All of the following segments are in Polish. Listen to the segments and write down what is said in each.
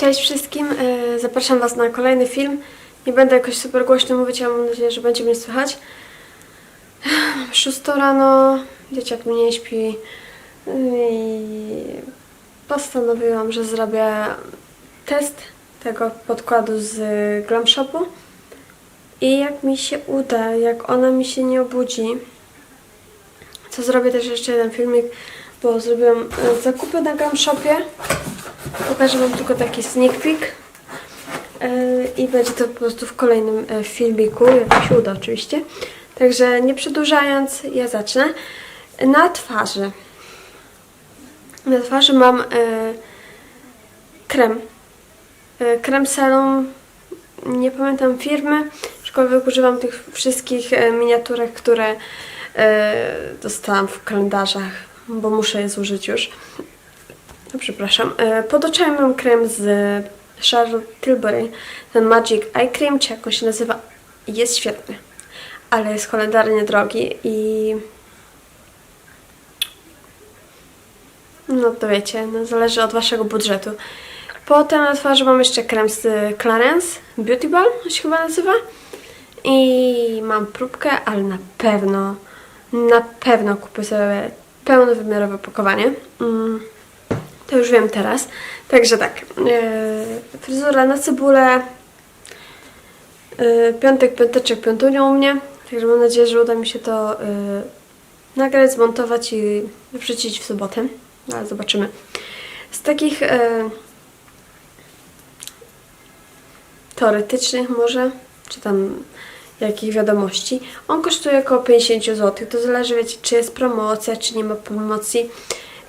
Cześć wszystkim, e, zapraszam Was na kolejny film. Nie będę jakoś super głośno mówić, ale mam nadzieję, że będzie mnie słychać. 6 rano, dzieciak mnie nie śpi i postanowiłam, że zrobię test tego podkładu z Glam Shopu i jak mi się uda, jak ona mi się nie obudzi, to zrobię też jeszcze jeden filmik, bo zrobiłam e, zakupy na Glam Shopie. Pokażę Wam tylko taki sneak peek. Yy, I będzie to po prostu w kolejnym e, filmiku, jak się uda oczywiście. Także nie przedłużając, ja zacznę. Na twarzy. Na twarzy mam e, krem. E, Krem Serum, nie pamiętam firmy, aczkolwiek używam tych wszystkich e, miniaturek, które e, dostałam w kalendarzach, bo muszę je zużyć już. No, przepraszam. E, Pod oczami mam krem z Charlotte Tilbury. Ten Magic Eye Cream, czy jak on się nazywa, jest świetny. Ale jest cholernie drogi i... No to wiecie, no zależy od waszego budżetu. Potem na twarzy mam jeszcze krem z Clarence Beauty Balm, on się chyba nazywa. I mam próbkę, ale na pewno, na pewno kupię sobie pełnowymiarowe opakowanie. Mm. To już wiem teraz. Także tak. Yy, fryzura na cebulę. Yy, piątek, piąteczek, piątunią u mnie. Także mam nadzieję, że uda mi się to yy, nagrać, zmontować i wrzucić w sobotę. No, ale zobaczymy. Z takich teoretycznych może, czy tam jakich wiadomości. On kosztuje około 50 zł. To zależy, wiecie, czy jest promocja, czy nie ma promocji.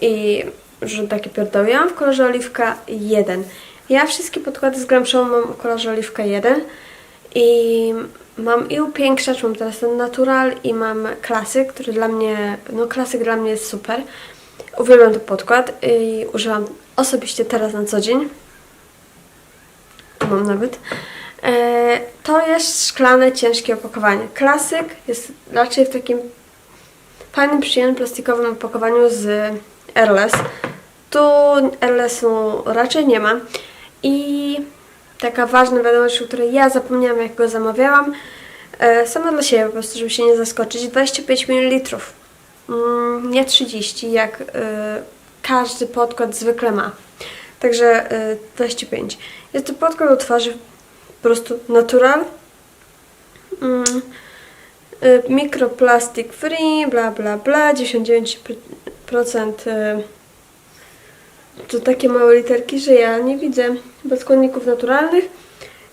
I że takie pierdoły. Ja mam w kolorze oliwka 1. Ja wszystkie podkłady z Glam Show mam w kolorze oliwka 1. I mam i upiększacz, mam teraz ten natural i mam klasyk, który dla mnie, no klasyk dla mnie jest super. Uwielbiam ten podkład i używam osobiście teraz na co dzień. Tu mam nawet. E, to jest szklane, ciężkie opakowanie. Klasyk jest raczej w takim fajnym, przyjemnym plastikowym opakowaniu z Airless. Tu Airlessu raczej nie ma. I taka ważna wiadomość, o której ja zapomniałam, jak go zamawiałam. E, sama dla siebie, po prostu, żeby się nie zaskoczyć. 25 ml. Mm, nie 30, jak e, każdy podkład zwykle ma. Także e, 25. Jest to podkład do twarzy po prostu natural. Mm, y, mikroplastik free, bla bla bla, 99% y, to takie małe literki, że ja nie widzę bez składników naturalnych.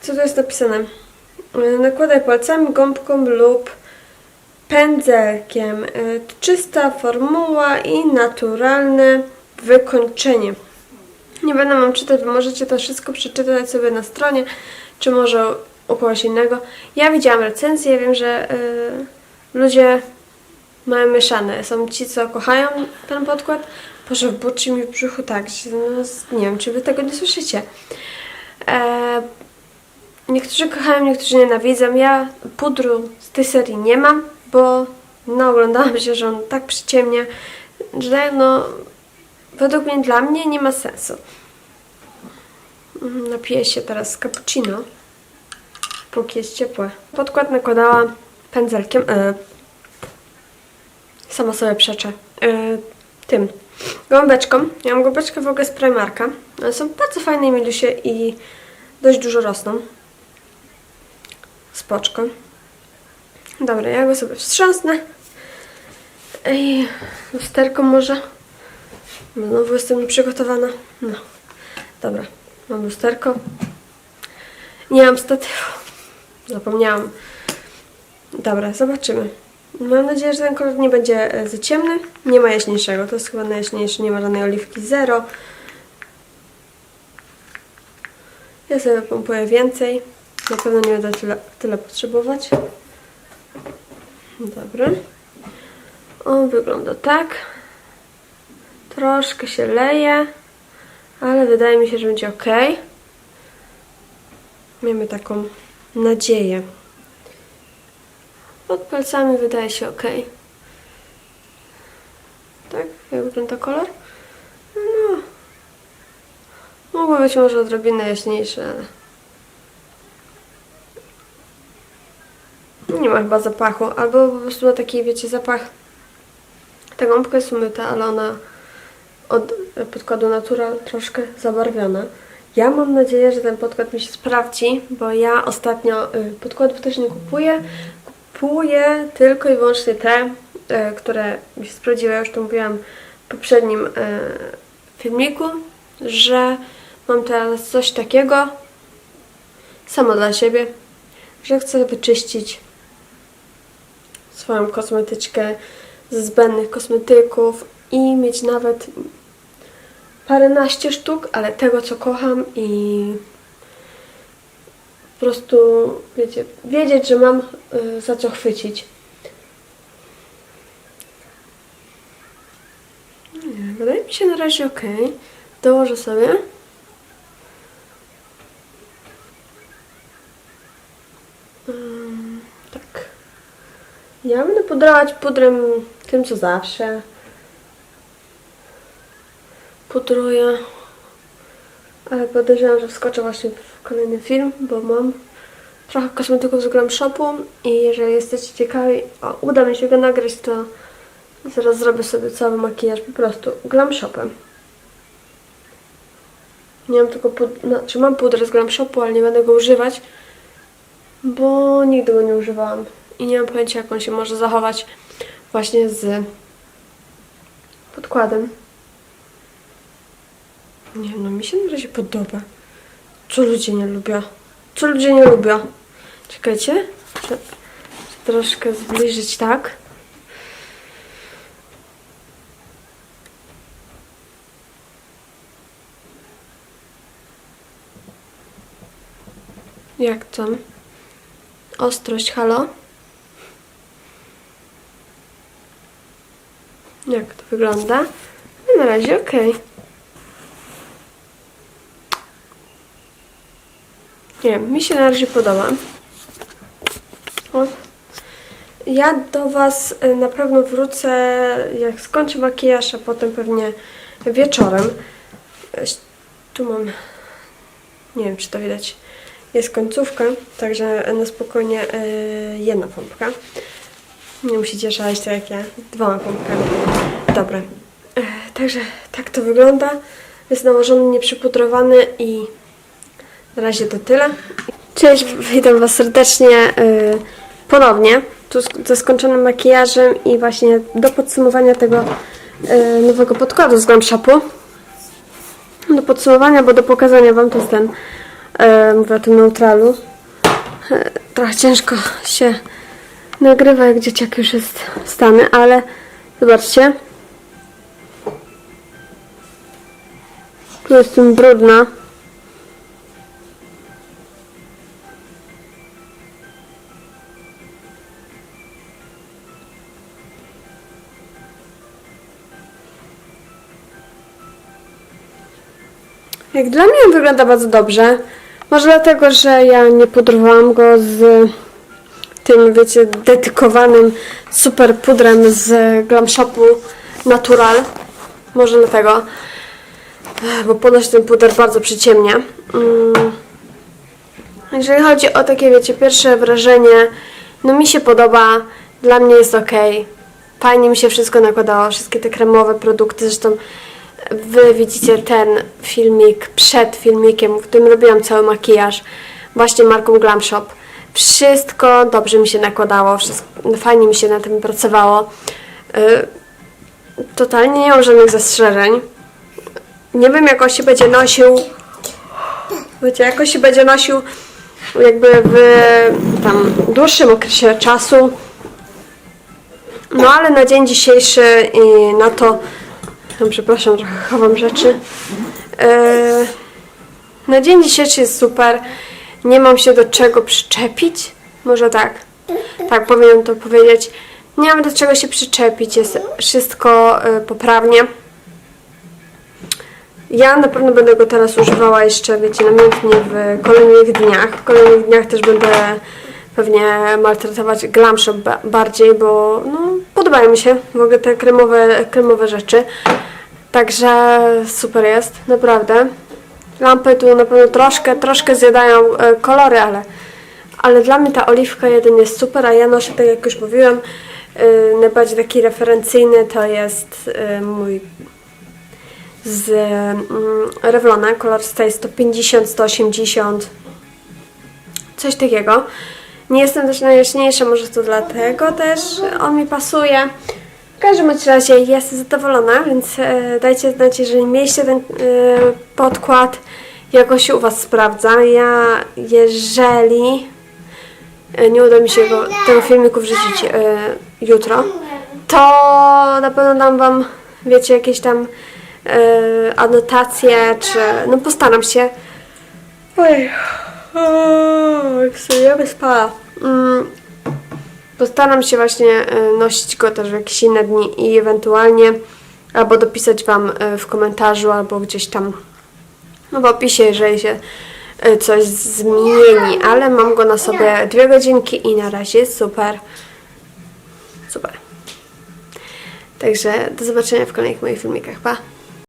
Co tu jest napisane? Y, Nakładaj palcami, gąbką lub pędzelkiem. Czysta formuła i naturalne wykończenie. Nie będę wam czytać, bo możecie to wszystko przeczytać sobie na stronie, czy może u kogoś innego. Ja widziałam recenzję, wiem, że y, ludzie mają mieszane. Są ci, co kochają ten podkład. Boże, burczy mi w brzuchu tak, no, nie wiem, czy wy tego nie słyszycie. E, niektórzy kochają, niektórzy nienawidzą. Ja pudru z tej serii nie mam, bo no, oglądałam się, że on tak przyciemnia, że no, według mnie, dla mnie nie ma sensu. Mm, Napiję się teraz cappuccino, póki jest ciepłe. Podkład nakładała pędzelkiem, e, sama sobie przeczę, e, tym, gąbeczką. Ja mam gąbeczkę w ogóle z Primarka. One są bardzo fajne i i dość dużo rosną. Spoczko. Dobra, ja go sobie wstrząsnę. Ej, lusterką może. Znowu jestem nieprzygotowana. No. Dobra, mam lusterko. Nie mam statywu. Zapomniałam. Dobra, zobaczymy. Mam nadzieję, że ten kolor nie będzie e, za ciemny. Nie ma jaśniejszego. To jest chyba najjaśniejszy. Nie ma żadnej oliwki. Zero. Ja sobie pompuję więcej. Na pewno nie będę tyle, tyle potrzebować. Dobra. On wygląda tak. Troszkę się leje, ale wydaje mi się, że będzie ok. Miejmy taką nadzieję. Pod palcami wydaje się ok. Tak? Jak wygląda kolor? No. Mogły być może odrobinę jaśniejsze, ale... Nie ma chyba zapachu, albo po prostu ma taki, wiecie, zapach... Ta gąbka jest umyta, ale ona od podkładu Natural troszkę zabarwiona. Ja mam nadzieję, że ten podkład mi się sprawdzi, bo ja ostatnio y, podkładów też nie kupuję. Kupuję tylko i wyłącznie te, y, które mi się sprawdziły. Ja już to mówiłam w poprzednim y, filmiku, że mam teraz coś takiego samo dla siebie, że chcę wyczyścić swoją kosmetyczkę ze zbędnych kosmetyków i mieć nawet paręnaście sztuk, ale tego co kocham i po prostu, wiecie, wiedzieć, że mam y, za co chwycić. Nie, wydaje mi się na razie ok. Dołożę sobie. Ym, tak. Ja będę pudrować pudrem tym co zawsze. Pudruję. Ale podejrzewam, że wskoczę właśnie w kolejny film, bo mam trochę kosmetyków z Glam Shopu i jeżeli jesteście ciekawi, o, uda mi się go nagrać, to zaraz zrobię sobie cały makijaż po prostu Glam Shopem. Nie mam tylko pud- znaczy mam pudrę z Glam Shopu, ale nie będę go używać, bo nigdy go nie używałam i nie mam pojęcia jak on się może zachować właśnie z podkładem. Nie no, mi się na razie podoba. Co ludzie nie lubią? Co ludzie nie lubią? Czekajcie. Muszę troszkę zbliżyć tak. Jak tam? Ostrość, halo? Jak to wygląda? Na razie okej. Nie wiem, mi się na razie podoba. O. Ja do Was y, na pewno wrócę, jak skończę makijaż, a potem pewnie wieczorem. Tu mam, nie wiem czy to widać, jest końcówka, także na spokojnie y, jedna pompka. Nie musicie szaleć tak jak ja, dwoma pompkami. Dobra, y, także tak to wygląda. Jest nałożony, nieprzypudrowany i na razie to tyle. Cześć, witam Was serdecznie yy, ponownie. Tu ze skończonym makijażem i właśnie do podsumowania tego yy, nowego podkładu z Glam. Do podsumowania, bo do pokazania Wam to jest ten, yy, mówię o tym neutralu. Yy, trochę ciężko się nagrywa, jak dzieciak już jest stany, ale zobaczcie. Tu jestem brudna. Jak dla mnie wygląda bardzo dobrze. Może dlatego, że ja nie pudrowałam go z tym, wiecie, dedykowanym super pudrem z Glam Shopu Natural. Może dlatego. Bo ponoć ten puder bardzo przyciemnia. Mm. Jeżeli chodzi o takie, wiecie, pierwsze wrażenie, no mi się podoba, dla mnie jest ok. Fajnie mi się wszystko nakładało, wszystkie te kremowe produkty, zresztą Wy widzicie ten filmik przed filmikiem, w którym robiłam cały makijaż właśnie marką Glam Shop. Wszystko dobrze mi się nakładało, wszystko, fajnie mi się na tym pracowało. Yy, totalnie nie mam żadnych zastrzeżeń. Nie wiem jak on się będzie nosił. Wiecie, jak on się będzie nosił jakby w tam dłuższym okresie czasu. No ale na dzień dzisiejszy i na to no, przepraszam, trochę chowam rzeczy. Eee, na dzień dzisiejszy jest super. Nie mam się do czego przyczepić. Może tak. Tak powinnam to powiedzieć. Nie mam do czego się przyczepić. Jest wszystko e, poprawnie. Ja na pewno będę go teraz używała jeszcze, wiecie, namiętnie w kolejnych dniach. W kolejnych dniach też będę pewnie maltretować Glam Shop ba- bardziej, bo no, podobają mi się w ogóle te kremowe, kremowe rzeczy. Także super jest, naprawdę. Lampy tu na pewno troszkę, troszkę zjadają e, kolory, ale, ale dla mnie ta oliwka jeden jest super, a ja noszę, tak jak już mówiłam, e, najbardziej taki referencyjny to jest e, mój z mm, Revlona, kolor stay 150, 180, coś takiego. Nie jestem też najjaśniejsza, może to dlatego też on mi pasuje. W każdym razie jestem zadowolona, więc e, dajcie znać, jeżeli mieliście ten e, podkład, jak on się u Was sprawdza. Ja, jeżeli e, nie uda mi się go, tego filmiku wrzucić e, jutro, to na pewno dam Wam, wiecie, jakieś tam e, anotacje, czy no postaram się. Oj, jak sobie ja wyspała. Mm, Postaram się właśnie e, nosić go też w jakieś inne dni i ewentualnie albo dopisać Wam e, w komentarzu, albo gdzieś tam no w opisie, jeżeli się e, coś zmieni, ale mam go na sobie dwie godzinki i na razie super. Super. Także do zobaczenia w kolejnych moich filmikach. Pa!